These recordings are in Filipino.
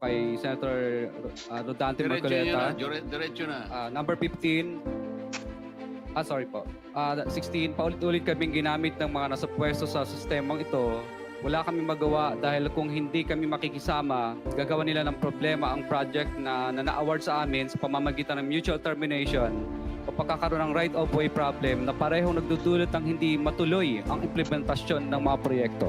kay Senator uh, Rodante Diretso na. Marcoleta. dire- Diretso na. Ah, number 15, ah sorry po, Ah, 16, paulit-ulit kaming ginamit ng mga nasa pwesto sa sistemang ito. Wala kami magawa dahil kung hindi kami makikisama, gagawa nila ng problema ang project na, na na-award sa amin sa pamamagitan ng mutual termination o pagkakaroon ng right of way problem na parehong nagdudulot ng hindi matuloy ang implementasyon ng mga proyekto.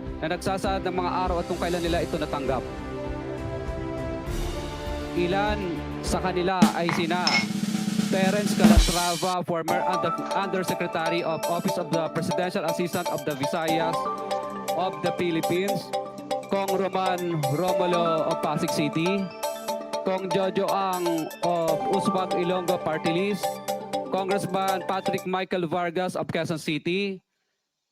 na nagsasaad ng mga araw at kung kailan nila ito natanggap. Ilan sa kanila ay sina Terence Calatrava, former Under Undersecretary of Office of the Presidential Assistant of the Visayas of the Philippines, Kong Roman Romulo of Pasig City, Kong Jojo Ang of Usbag Ilonggo Party List, Congressman Patrick Michael Vargas of Quezon City,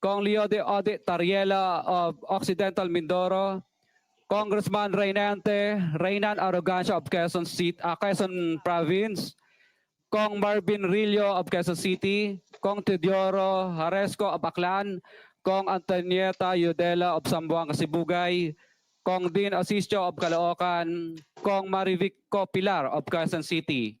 Kong Leo de Ode Tariela of Occidental Mindoro, Congressman Reynante, Reynan Arrogancia of Quezon City, ah, Quezon Province, Kong Marvin Rillo of Quezon City, Kong Teodoro Haresco of Aklan, Kong Antonieta Yudela of Sambuanga, Sibugay, Kong Dean Asisio of Caloocan, Kong Marivic Pilar of Quezon City.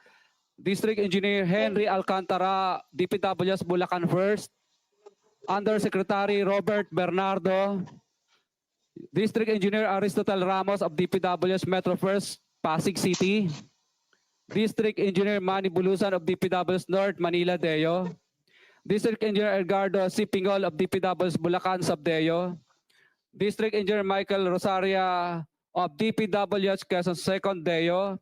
District Engineer Henry Alcantara, DPWS Bulacan First, Undersecretary Robert Bernardo, District Engineer Aristotle Ramos of DPWS Metro First, Pasig City, District Engineer Manny Bulusan of DPWS North, Manila Deo, District Engineer Edgardo C. Pingol of DPWS Bulacan Subdeo, District Engineer Michael Rosaria of DPWS Quezon Second Deo,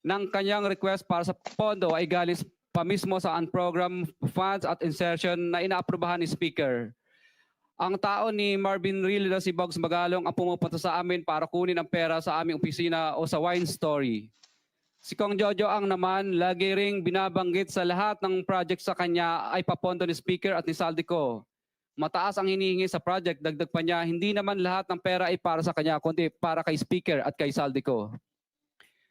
ng kanyang request para sa pondo ay galing pa mismo sa unprogram funds at insertion na inaaprubahan ni Speaker. Ang tao ni Marvin Real na si Bogs Magalong ang pumupunta sa amin para kunin ang pera sa aming opisina o sa wine story. Si Kong Jojo ang naman lagi ring binabanggit sa lahat ng project sa kanya ay papondo ni Speaker at ni Saldico. Mataas ang hinihingi sa project, dagdag pa niya, hindi naman lahat ng pera ay para sa kanya, kundi para kay Speaker at kay Saldico.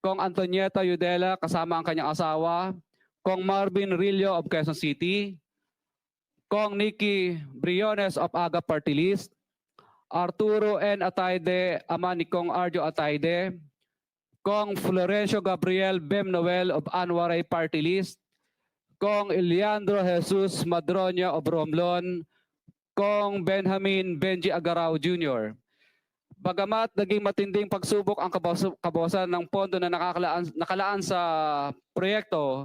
Kong Antonieta Yudela kasama ang kanyang asawa, Kong Marvin Rillo of Quezon City, Kong Nikki Briones of Aga Party List, Arturo N. Ataide, ama ni Kong Arjo Ataide, Kong Florencio Gabriel Bem Noel of Anwaray Party List, Kong Eliandro Jesus Madroña of Romblon, Kong Benjamin Benji Agarao Jr. Bagamat naging matinding pagsubok ang kabawasan ng pondo na nakalaan, nakalaan sa proyekto,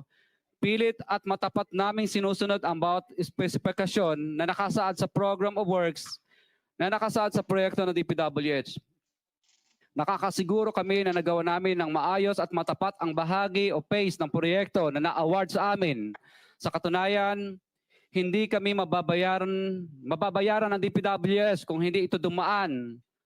pilit at matapat naming sinusunod ang bawat espesifikasyon na nakasaad sa Program of Works na nakasaad sa proyekto ng DPWH. Nakakasiguro kami na nagawa namin ng maayos at matapat ang bahagi o phase ng proyekto na na-award sa amin. Sa katunayan, hindi kami mababayaran, mababayaran ng DPWS kung hindi ito dumaan